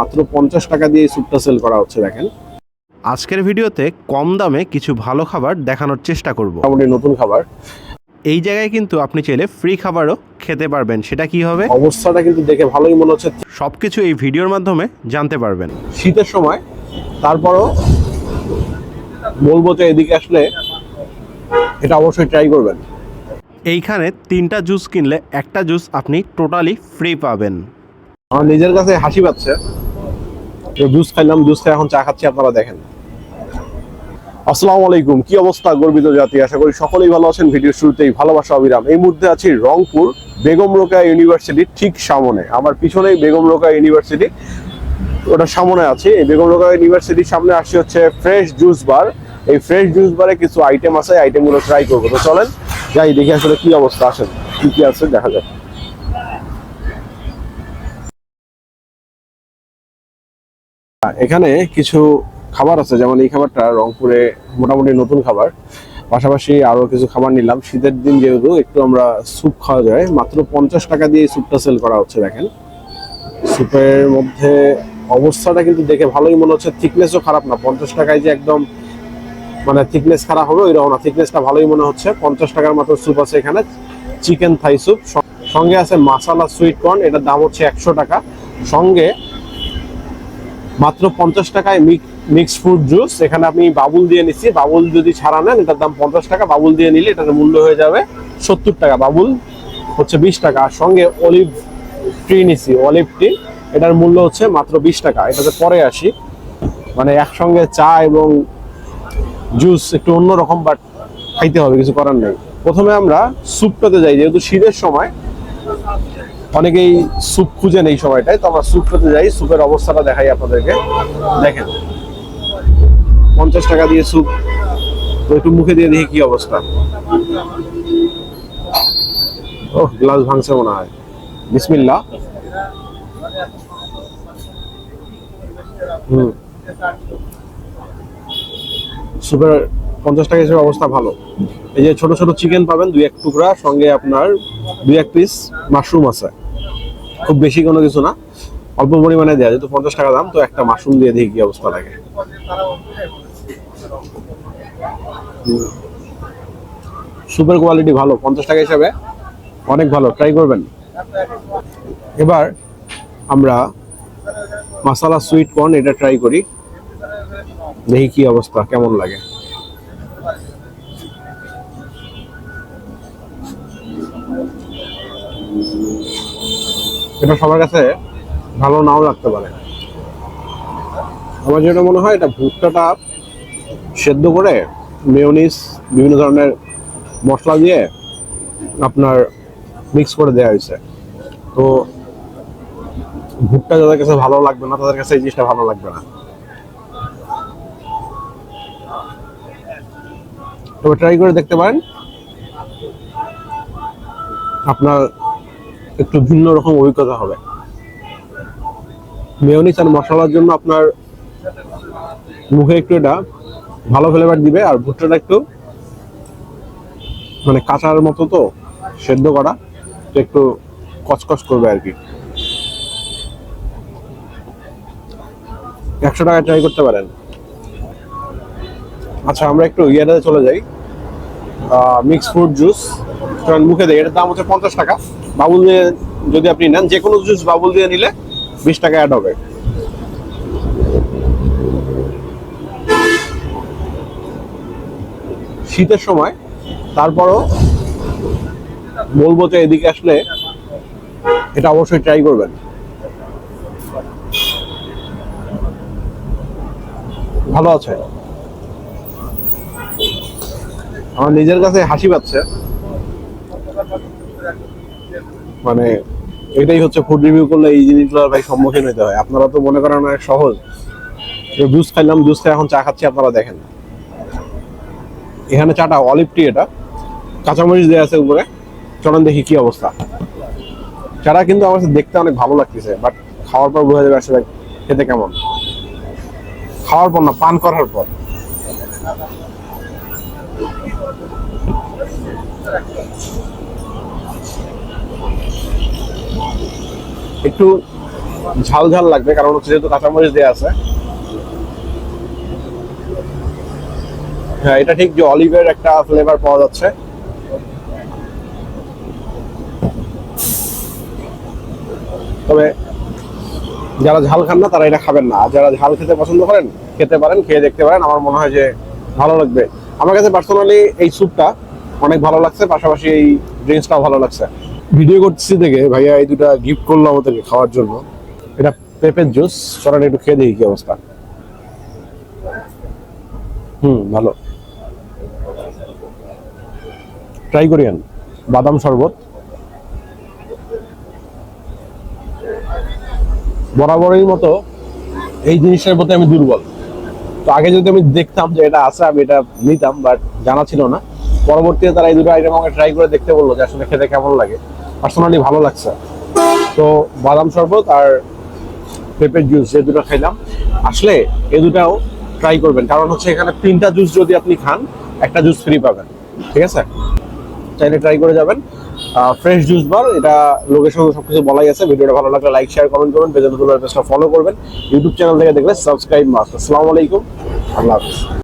মাত্র পঞ্চাশ টাকা দিয়ে এই স্যুপটা সেল করা হচ্ছে দেখেন। আজকের ভিডিওতে কম দামে কিছু ভালো খাবার দেখানোর চেষ্টা করব। মোটামুটি নতুন খাবার। এই জায়গায় কিন্তু আপনি চাইলে ফ্রি খাবারও খেতে পারবেন সেটা কি হবে? অবস্থাটা কিন্তু দেখে ভালোই মনে হচ্ছে। সব কিছু এই ভিডিওর মাধ্যমে জানতে পারবেন। শীতের সময় তারপরও বলব যে এদিকে আসলে এটা অবশ্যই ট্রাই করবেন। এইখানে তিনটা জুস কিনলে একটা জুস আপনি টোটালি ফ্রি পাবেন। আমার নিজের কাছে হাসি পাচ্ছে। জুস খাইলাম, জুস খাই এখন চা খাচ্ছি, আপনারা দেখেন। আসসালামু আলাইকুম, কি অবস্থা গর্বিত জাতি? আশা করি সকলেই ভালো আছেন। ভিডিও শুরুতেই ভালোবাসা, অবিরাম। এই মুহূর্তে আছি রংপুর বেগম রোকা ইউনিভার্সিটির ঠিক সামনে। আমার পিছনেই বেগম রোকা ইউনিভার্সিটি। ওটার সামনে আছে। এই বেগম রোকা ইউনিভার্সিটির সামনে আসছে হচ্ছে ফ্রেশ জুস বার। এই ফ্রেশ জুস বারে কিছু আইটেম আছে আইটেমগুলো ট্রাই করব। তো চলেন, যাই দেখি আসলে কি অবস্থা। আসেন, কি কি আছে দেখা যাক। এখানে কিছু খাবার আছে, যেমন এই খাবারটা রংপুরে মোটামুটি নতুন খাবার। পাশাপাশি আরও কিছু খাবার নিলাম। শীতের দিন যেহেতু, একটু আমরা স্যুপ খাওয়া যায়। মাত্র পঞ্চাশ টাকা দিয়ে স্যুপটা সেল করা হচ্ছে, দেখেন। স্যুপের মধ্যে অবস্থাটা কিন্তু দেখে ভালোই মনে হচ্ছে। থিকনেসও খারাপ না, পঞ্চাশ টাকায় যে একদম মানে থিকনেস খারাপ হবে ওইরকম না। থিকনেসটা ভালোই মনে হচ্ছে। পঞ্চাশ টাকার মতো স্যুপ আছে এখানে। চিকেন থাই স্যুপ সঙ্গে আছে মাসালা সুইট কর্ন এটার দাম হচ্ছে একশো টাকা। সঙ্গে মাত্র পঞ্চাশ টাকায় মিক্স ফ্রুট জুস এখানে আপনি বাবুল দিয়ে নিচ্ছি। বাবুল যদি ছাড়া নেন, এটার দাম পঞ্চাশ টাকা। বাবুল দিয়ে নিলে এটার মূল্য হয়ে যাবে সত্তর টাকা। বাবুল হচ্ছে বিশ টাকা। আর সঙ্গে অলিভ ট্রি নিচ্ছি। অলিভ ট্রি এটার মূল্য হচ্ছে মাত্র বিশ টাকা। এটাতে পরে আসি। মানে একসঙ্গে চা এবং জুস একটু অন্যরকম বাট খাইতে হবে, কিছু করার নেই। প্রথমে আমরা স্যুপটাতে যাই। যেহেতু শীতের সময় অনেকেই স্যুপ খুঁজেন এই সময়টায়, তো আমরা স্যুপ পেতে যাই, স্যুপের অবস্থাটা দেখাই আপনাদেরকে। দেখেন, পঞ্চাশ টাকা দিয়ে স্যুপ, তো একটু মুখে দিয়ে দেখি কি অবস্থা। ও গ্লাস ভাঙছে মনে হয়। বিসমিল্লা হুম। সুপার পঞ্চাশ টাকা হিসেবে অবস্থা ভালো। এই যে ছোট ছোট চিকেন পাবেন, দুই এক টুকরা, সঙ্গে আপনার দুই এক পিস মাশরুম আছে। খুব বেশি কোনো কিছু না। অল্প পরিমাণে দেওয়া যেহেতু পঞ্চাশ টাকা দাম, তো একটা মাশরুম দিয়ে দেখি কি অবস্থা লাগে। সুপার কোয়ালিটি ভালো, পঞ্চাশ টাকা হিসাবে। অনেক ভালো ট্রাই করবেন। এবার আমরা মাসালা সুইট কর্ন এটা ট্রাই করি। দেখি কি অবস্থা, কেমন লাগে। এটা সবার কাছে ভালো নাও লাগতে পারে। আমার যেটা মনে হয়, এটা ভুট্টাটা সেদ্ধ করে মেয়নিস বিভিন্ন ধরনের মশলা দিয়ে আপনার মিক্স করে দেওয়া হয়েছে। তো ভুট্টা যাদের কাছে ভালো লাগবে না, তাদের কাছে এই জিনিসটা ভালো লাগবে না। তবে ট্রাই করে দেখতে পারেন, আপনার একটু ভিন্ন রকম অভিজ্ঞতা হবে। মেয়নিস আর মশলার জন্য আপনার মুখে একটু এটা ভালো ফ্লেভার দিবে আর ভুট্টাটা একটু মানে কাঁচার মতো তো, সেদ্ধ করা একটু কচকচ করবে আর কি। একশো টাকা ট্রাই করতে পারেন। আচ্ছা আমরা একটু ইয়েটাতে চলে যাই। মিক্স ফ্রুট জুস মুখে দেয় এটার দাম হচ্ছে পঞ্চাশ টাকা। বাবুল দিয়ে যদি আপনি নেন, যে কোনো জুস বাবুল দিয়ে নিলে বিশ টাকা অ্যাড হবে। শীতের সময়, তারপরও বলব যে এদিকে আসলে এটা অবশ্যই ট্রাই করবেন। ভালো আছে। আমার নিজের কাছে হাসি পাচ্ছে। মানে এটাই হচ্ছে ফুড রিভিউ করলে এই জিনিসগুলোর ভাই সম্মুখীন হতে হয়। আপনারা তো মনে করেন অনেক সহজ। জুস খাইলাম জুস খাই, এখন চা খাচ্ছি, আপনারা দেখেন। এখানে চাটা অলিভ টি এটা। কাঁচামরিচ দেওয়া আছে উপরে। চলেন দেখি কি অবস্থা। চাটা কিন্তু আমার দেখতে অনেক ভালো লাগতেছে বাট খাওয়ার পর বোঝা যাবে আসলে খেতে কেমন। খাওয়ার পর না, পান করার পর। একটু ঝাল ঝাল লাগবে, কারণ হচ্ছে যেহেতু কাঁচামরিচ দেওয়া আছে। হ্যাঁ এটা ঠিক যে অলিভের একটা ফ্লেভার পাওয়া যাচ্ছে। তবে যারা ঝাল খান না, তারা এটা খাবেন না। যারা ঝাল খেতে পছন্দ করেন, খেতে পারেন, খেয়ে দেখতে পারেন। আমার মনে হয় যে ভালো লাগবে। আমার কাছে পার্সোনালি এই স্যুপটা অনেক ভালো লাগছে, পাশাপাশি এই ড্রিঙ্কসটাও ভালো লাগছে। ভিডিও করতেছি দেখে ভাইয়া এই দুটা গিফট করল আমাদেরকে খাওয়ার জন্য। এটা পেঁপের জুস চলেন একটু খেয়ে দেখি কি অবস্থা। হুম, ভালো। ট্রাই করিয়েন বাদাম শরবত। বরাবরের মতো এই জিনিসটার প্রতি আমি দুর্বল। তো আগে যদি আমি দেখতাম যে এটা আছে, আমি এটা নিতাম বাট জানা ছিল না। পরবর্তীতে তারা এই দুটো আইটেম আমাকে ট্রাই করে দেখতে বলল যে আসলে খেতে কেমন লাগে। পার্সোনালি ভালো লাগছে। তো বাদাম শরবত আর পেঁপের জুস যে দুটো খাইলাম। আসলে এ দুটাও ট্রাই করবেন। কারণ হচ্ছে এখানে তিনটা জুস যদি আপনি খান, একটা জুস ফ্রি পাবেন। ঠিক আছে? চাইলে ট্রাই করে যাবেন। ফ্রেশ জুস বার এটা লোকেশন সবকিছু বলাই আছে। ভিডিওটা ভালো লাগলে লাইক শেয়ার কমেন্ট করবেন পেজের পেজটা ফলো করবেন। ইউটিউব চ্যানেল থেকে দেখলে সাবস্ক্রাইব মাস্ট আসসালামু আলাইকুম। আল্লাহ হাফিজ।